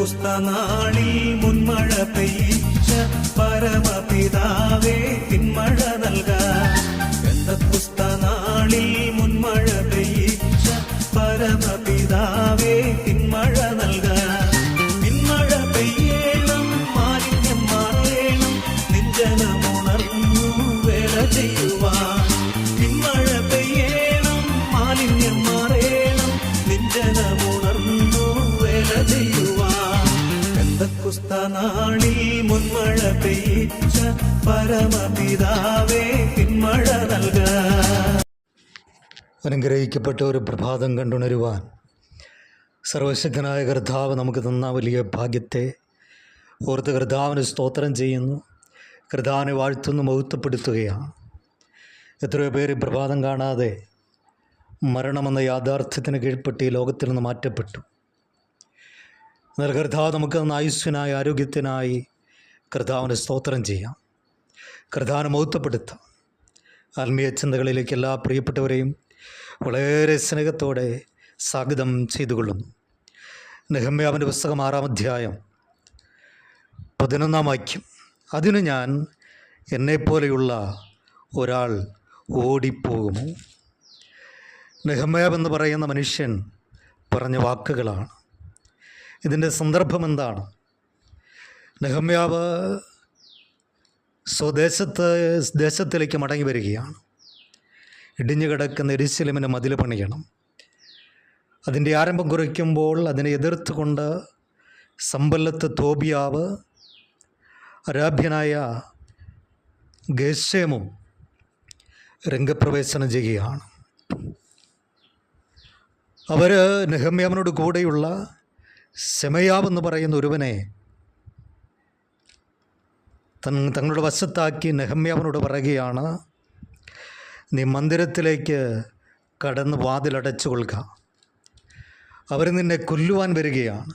പെന്തക്കുസ്തനാളിൽ മുൻമഴ പെയ്ച്ച പരമപിതാവേ പിന്മഴ നൽക. പെന്തക്കുസ്തനാളിൽ മുൻമഴ പെയ്ച്ച പരമപിതാവേ പിന്മഴ നൽക. പിന്മഴ പെയ്യണം മാലിന്യം മാറേണം നിഞ്ചനമുണർന്നു വേല ചെയ്യുവാൻ. പിന്മഴ പെയ്യണം മാലിന്യം മാറേണം നിഞ്ചനമുണർന്നു വേല ചെയ്യുവാൻ എന്തൊക്കുസ്ത മുൻമഴ പെയ്ച്ച പരമപിതാവേ പിന്മഴ നൽക. അനുഗ്രഹിക്കപ്പെട്ട ഒരു പ്രഭാതം കണ്ടുണരുവാൻ സർവശക്തനായ കർത്താവ് നമുക്ക് തന്ന വലിയ ഭാഗ്യത്തെ ഓർത്ത് കർത്താവിന് സ്തോത്രം ചെയ്യുന്നു. കർത്താവിനെ വാഴ്ത്തുന്നു മഹത്വപ്പെടുത്തുകയാണ്. എത്രയോ പേര് പ്രഭാതം കാണാതെ മരണമെന്ന യാഥാർത്ഥ്യത്തിന് കീഴ്പ്പെട്ട് ഈ ലോകത്തിൽ നിന്ന് മാറ്റപ്പെട്ടു. കർത്താവ് നമുക്ക് തന്ന ആയുസ്യനായി ആരോഗ്യത്തിനായി കർത്താവിന് സ്തോത്രം ചെയ്യാം. കർത്താവിനെ മൗത്തപ്പെടുത്താം ആത്മീയ ചിന്തകളിലേക്ക് എല്ലാ പ്രിയപ്പെട്ടവരെയും വളരെ സ്നേഹത്തോടെ സ്വാഗതം ചെയ്തുകൊള്ളുന്നു. നെഹമ്യാവിന്റെ പുസ്തകം ആറാം അധ്യായം പതിനൊന്നാം വാക്യം. അതിന് ഞാൻ എന്നെപ്പോലെയുള്ള ഒരാൾ ഓടിപ്പോകുമോ? നെഹമ്യാവ് എന്ന് പറയുന്ന മനുഷ്യൻ പറഞ്ഞ വാക്കുകളാണ്. ഇതിന്റെ സന്ദർഭം എന്താണ്? നെഹമ്യാവ് സ്വദേശത്ത് ദേശത്തിലേക്ക് മടങ്ങി വരികയാണ്. ഇടിഞ്ഞു കിടക്കുന്ന എരിശിലമിന് മതിൽ പണിയണം. അതിന്റെ ആരംഭം കുറിക്കുമ്പോൾ അതിനെ എതിർത്തുകൊണ്ട് സമ്പല്ലത്ത് തോബിയാവ് അരാഭ്യനായ ഗേശേമും രംഗപ്രവേശനം ചെയ്യുകയാണ്. അവർ നെഹമ്യാവിനോട് കൂടെയുള്ള സെമയാവ് എന്ന് പറയുന്ന ഒരുവനെ തൻ തങ്ങളുടെ വശത്താക്കി നെഹമ്യാവിനോട് പറയുകയാണ് നീ മന്ദിരത്തിലേക്ക് കടന്ന് വാതിലടച്ചു കൊള്ളുക. അവർ നിന്നെ കൊല്ലുവാൻ വരികയാണ്.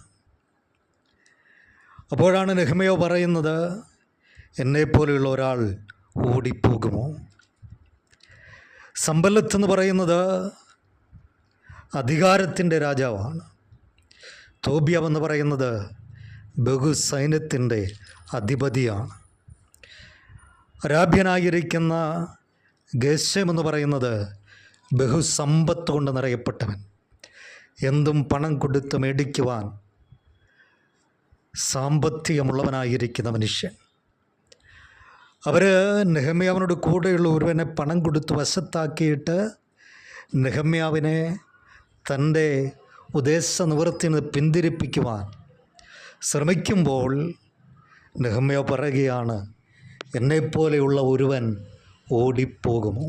അപ്പോഴാണ് നെഹമ്യാവ് പറയുന്നത് എന്നെപ്പോലെയുള്ള ഒരാൾ ഓടിപ്പോകുമോ? സമ്പല്ലത്ത് എന്ന് പറയുന്നത് അധികാരത്തിന്റെ രാജാവാണ്. തോബിയാവ് എന്ന് പറയുന്നത് ബഹുസൈന്യത്തിന്റെ അധിപതിയാണ്. രാഭ്യനായിരിക്കുന്ന ഗേശ്യം എന്ന് പറയുന്നത് ബഹുസമ്പത്ത് കൊണ്ട് നിറയപ്പെട്ടവൻ. എന്തും പണം കൊടുത്ത് മേടിക്കുവാൻ സാമ്പത്തികമുള്ളവനായിരിക്കുന്ന മനുഷ്യൻ. അവർ നെഹമ്യാവിനോട് കൂടെയുള്ള ഒരുവനെ പണം കൊടുത്ത് വശത്താക്കിയിട്ട് നെഹമ്യാവിനെ തന്റെ ഉദ്ദേശ നിവൃത്തിന് പിന്തിരിപ്പിക്കുവാൻ ശ്രമിക്കുമ്പോൾ നെഹമ്യ പറയുകയാണ് എന്നെപ്പോലെയുള്ള ഒരുവൻ ഓടിപ്പോകുമോ?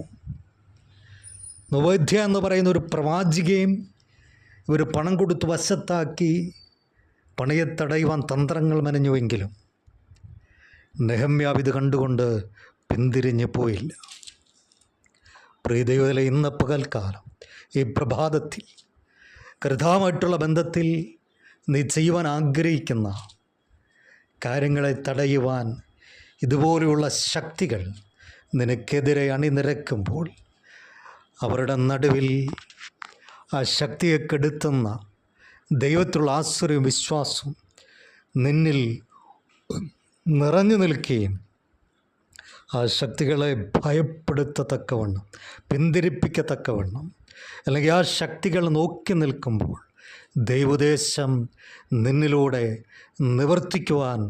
നവൈദ്യ എന്ന് പറയുന്ന ഒരു പ്രവാചികയും ഇവർ പണം കൊടുത്ത് വശത്താക്കി പണിയെ തടയുവാൻ തന്ത്രങ്ങൾ മെനഞ്ഞുവെങ്കിലും നെഹമ്യാവ് ഇത് കണ്ടുകൊണ്ട് പിന്തിരിഞ്ഞു പോയില്ല. പ്രീതയോലെ ഇന്ന് പകൽക്കാലം ഈ പ്രഭാതത്തിൽ കൃതാമായിട്ടുള്ള ബന്ധത്തിൽ നീ ചെയ്യുവാൻ ആഗ്രഹിക്കുന്ന കാര്യങ്ങളെ തടയുവാൻ ഇതുപോലെയുള്ള ശക്തികൾ നിനക്കെതിരെ അണിനിരക്കുമ്പോൾ അവരുടെ നടുവിൽ ആ ശക്തിയെ കെടുത്തുന്ന ദൈവത്തിലുള്ള ആശ്രയവും വിശ്വാസവും നിന്നിൽ നിറഞ്ഞു നിൽക്കുകയും ആ ശക്തികളെ ഭയപ്പെടുത്തത്തക്കവണ്ണം പിന്തിരിപ്പിക്കത്തക്കവണ്ണം അല്ലെങ്കിൽ ആ ശക്തികൾ നോക്കി നിൽക്കുമ്പോൾ ദൈവദേശം നിന്നിലൂടെ നിവർത്തിക്കുവാൻ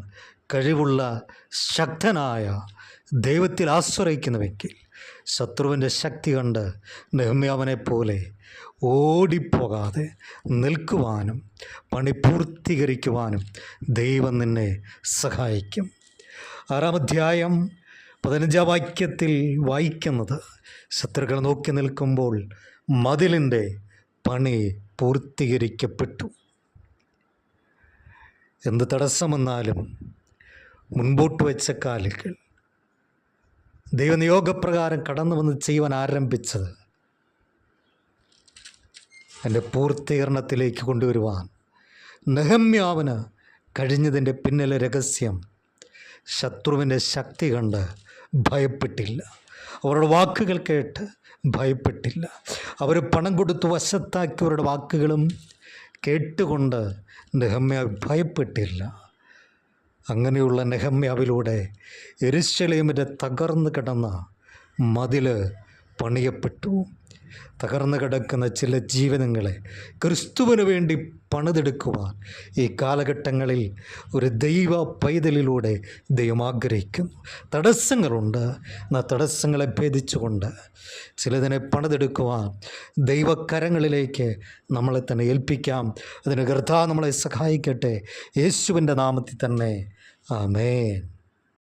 കഴിവുള്ള ശക്തനായ ദൈവത്തിൽ ആശ്രയിക്കുന്നുവെങ്കിൽ ശത്രുവിന്റെ ശക്തി കണ്ട് നെഹ്മ്യാവനെ പോലെ ഓടിപ്പോകാതെ നിൽക്കുവാനും പണി പൂർത്തീകരിക്കുവാനും ദൈവം നിന്നെ സഹായിക്കും. ആറാം അധ്യായം പതിനഞ്ചാം വാക്യത്തിൽ വായിക്കുന്നത് ശത്രുക്കൾ നോക്കി നിൽക്കുമ്പോൾ മതിലിന്റെ പണി പൂർത്തീകരിക്കപ്പെട്ടു. എന്ത് തടസ്സമെന്നാലും മുൻപോട്ട് വെച്ച കാലുകൾ. ദൈവനിയോഗപ്രകാരം കടന്നു വന്ന് ചെയ്യുവാൻ ആരംഭിച്ചത് എന്റെ പൂർത്തീകരണത്തിലേക്ക് കൊണ്ടുവരുവാൻ. നെഹമ്യാവിന് കഴിഞ്ഞതിന്റെ പിന്നിലെ രഹസ്യം ശത്രുവിന്റെ ശക്തി കണ്ട് ഭയപ്പെട്ടില്ല. അവരുടെ വാക്കുകൾ കേട്ട് ഭയപ്പെട്ടില്ല. അവർ പണം കൊടുത്ത് വശത്താക്കിയവരുടെ വാക്കുകളും കേട്ടുകൊണ്ട് നെഹമ്യ ഭയപ്പെട്ടില്ല. അങ്ങനെയുള്ള നെഹമ്യാവിലൂടെ എരുശലേമിന്റെ തകർന്നു കിടന്ന മതിൽ പണിയപ്പെട്ടു. തകർന്നു കിടക്കുന്ന ചില ജീവനങ്ങളെ ക്രിസ്തുവിന് വേണ്ടി പണിതെടുക്കുവാൻ ഈ കാലഘട്ടങ്ങളിൽ ഒരു ദൈവ പൈതലിലൂടെ ദൈവം ആഗ്രഹിക്കുന്നു. തടസ്സങ്ങളുണ്ട്. എന്നാൽ തടസ്സങ്ങളെ ഭേദിച്ചുകൊണ്ട് ചിലതിനെ പണിതെടുക്കുവാൻ ദൈവക്കരങ്ങളിലേക്ക് നമ്മളെ തന്നെ ഏൽപ്പിക്കാം. അതിന് കർത്താവ് നമ്മളെ സഹായിക്കട്ടെ. യേശുവിന്റെ നാമത്തിൽ തന്നെ. ആമേൻ.